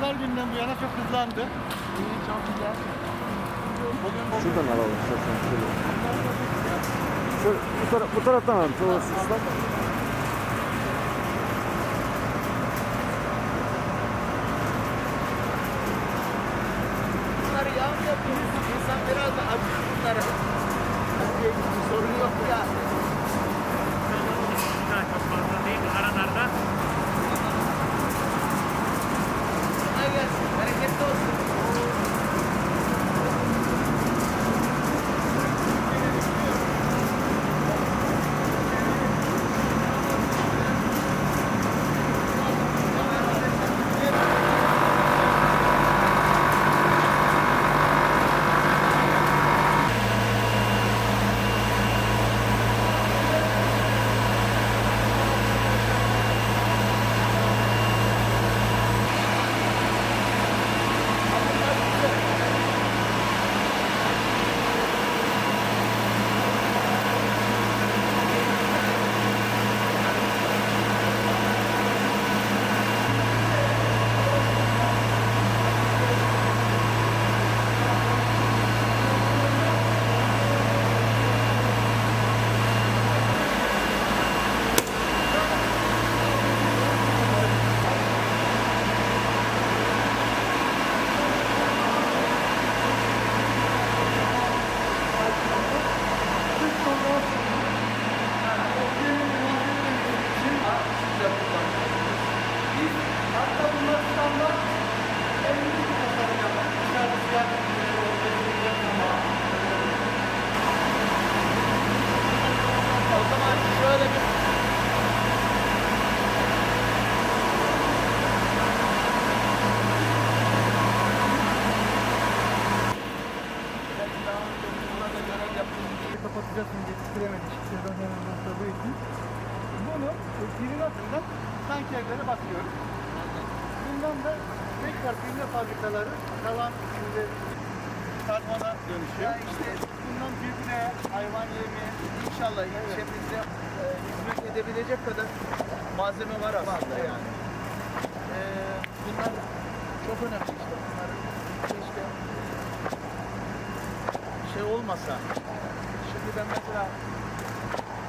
günden bu yana çok hızlandı. Çok güzel. Şuradan alalım. Şöyle. Bu, tara bu taraftan alalım. Şöyle ıslak. Kapatacağız şimdi yetiştiremedik sezon hemen başladığı için. Bunu pirin altından tankerlere basıyoruz. Bundan da tekrar pirine fabrikaları kalan şimdi Ya dönüşüyor. işte Bundan gübre, hayvan yemi, inşallah ilçemizde e, hizmet edebilecek kadar malzeme var aslında yani. E, bunlar çok önemli işte bunların keşke şey olmasa. Ben mesela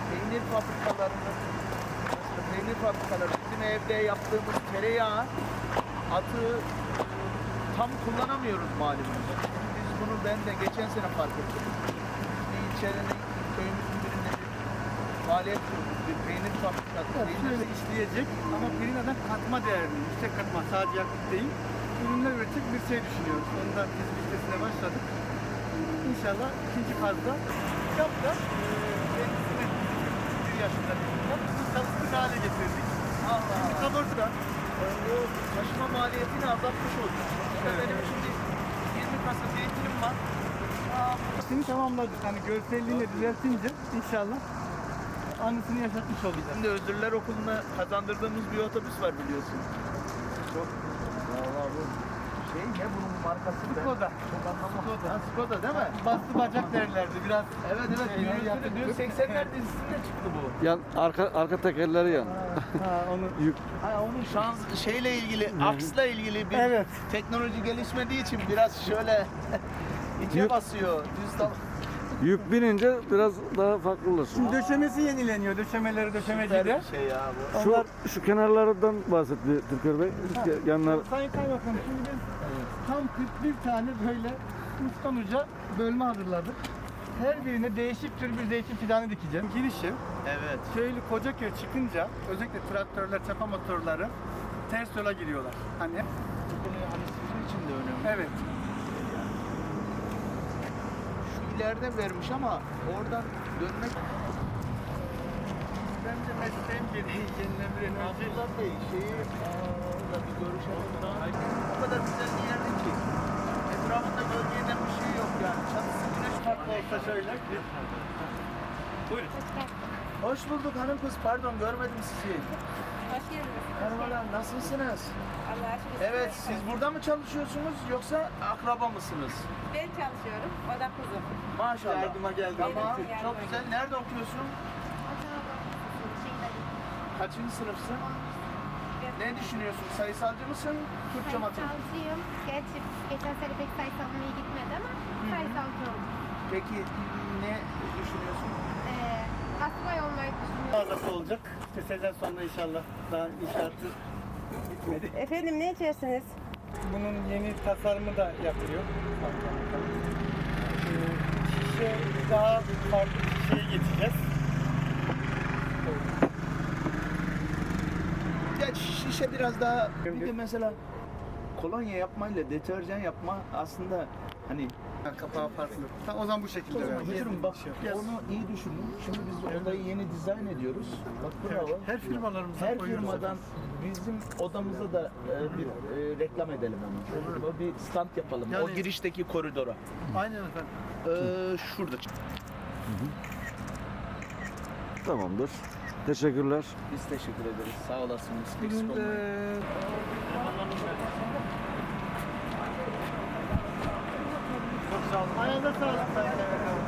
peynir fabrikalarının mesela peynir fabrikaları bizim evde yaptığımız tereyağı atığı e, tam kullanamıyoruz malumunuz. Şimdi biz bunu ben de geçen sene fark ettim. Bir ilçenin köyümüzün birinde bir faaliyet kurduk. Bir peynir fabrikası. Evet, Peynir şöyle işleyecek ama pirinadan katma değerli, yüksek katma, sadece yakıt değil, ürünler üretecek bir şey düşünüyoruz. Ondan biz listesine başladık. İnşallah ikinci fazla yap da eee, kendisini bir yaşında bir bunu çalıştık hale getirdik. Allah Şimdi Allah. kaburda E, o taşıma maliyetini azaltmış olduk. İşte Evet. benim şimdi 20 kasa zeytinim var. Seni tamamladık. Hani görselliğini düzeltince inşallah anısını yaşatmış olacağız. Şimdi Özürler Okulu'na kazandırdığımız bir otobüs var biliyorsun. Çok Valla bu şey ne bunun markası Skoda. Skoda. Skoda değil mi? Bastı bacak derlerdi biraz. Evet evet. Şeyler Gürültülü yaptık. dün 80'ler dizisinde çıktı bu. Yan, arka, arka tekerleri yan. Ha onu Yük. Ha onun şans şeyle ilgili, aksla ilgili bir Evet. teknoloji gelişmediği için biraz şöyle içe Yük- basıyor. Düz dal. Yük binince biraz daha farklı olur. Şimdi döşemesi yenileniyor. Döşemeleri döşemecide. bir şey ya bu. Şu, Onlar- şu kenarlardan bahsetti Türker Bey. Şu Yanlar Sayın Kaymakam şimdi biz tam 41 tane böyle uçtan uca bölme hazırladık. Her birine değişik tür bir zeytin fidanı dikeceğim. Girişim Evet. köylü Kocaköy çıkınca özellikle traktörler, çapa motorları ters yola giriyorlar. Hani Bu konu hani sizin için de önemli. evet. İleride vermiş ama oradan dönmek Bence mesleğin gereği enerji. Abdullah Bey şeyi da bir görüşelim daha. O kadar güzel bir yerde ki. Etrafında gölgeden bir şey yok yani. Çatısı güneş farklı olsa şöyle. Buyurun. Hoş bulduk hanım kız. Pardon görmedim sizi. Hoş geldiniz. Merhabalar nasılsınız? Allah'a şükür. Evet siz burada mı çalışıyorsunuz yoksa akraba mısınız? Ben çalışıyorum. O da kızım. Maşallah. Yardıma geldim. Tamam Evet, çok yardıma güzel. Nerede okuyorsun? Kaçıncı sınıfsın? Ne düşünüyorsun? Sayısalcı mısın? Türkçe matematik? Sayısalcıyım. Gerçi geçen sene pek sayısalım iyi gitmedi ama sayısalcı oldum. Peki ne düşünüyorsun? Ee, asubay olmayı düşünüyorum. Fazlası olacak. İşte sezon sonunda inşallah daha inşaatı bitmedi. Efendim ne içersiniz? Bunun yeni tasarımı da yapılıyor. Ee, şişe daha farklı bir şeye geçeceğiz. Ya şişe biraz daha bir de mesela kolonya yapmayla deterjan yapma aslında hani Kapağı farklı. Tamam, o zaman bu şekilde vereceğiz. Müdürüm bak onu iyi düşünün. Şimdi biz odayı yeni dizayn ediyoruz. Bak bravo. Her firmalarımızdan Her firmadan bizim odamıza da e, bir e, reklam edelim onu. Olur mu? Bir stand yapalım. o Yani- girişteki koridora. Aynen efendim. Ee, şurada. Tamamdır. Teşekkürler. Biz teşekkür ederiz. Sağ olasınız. Eksik Bugün olmayın. 欢迎各位乘来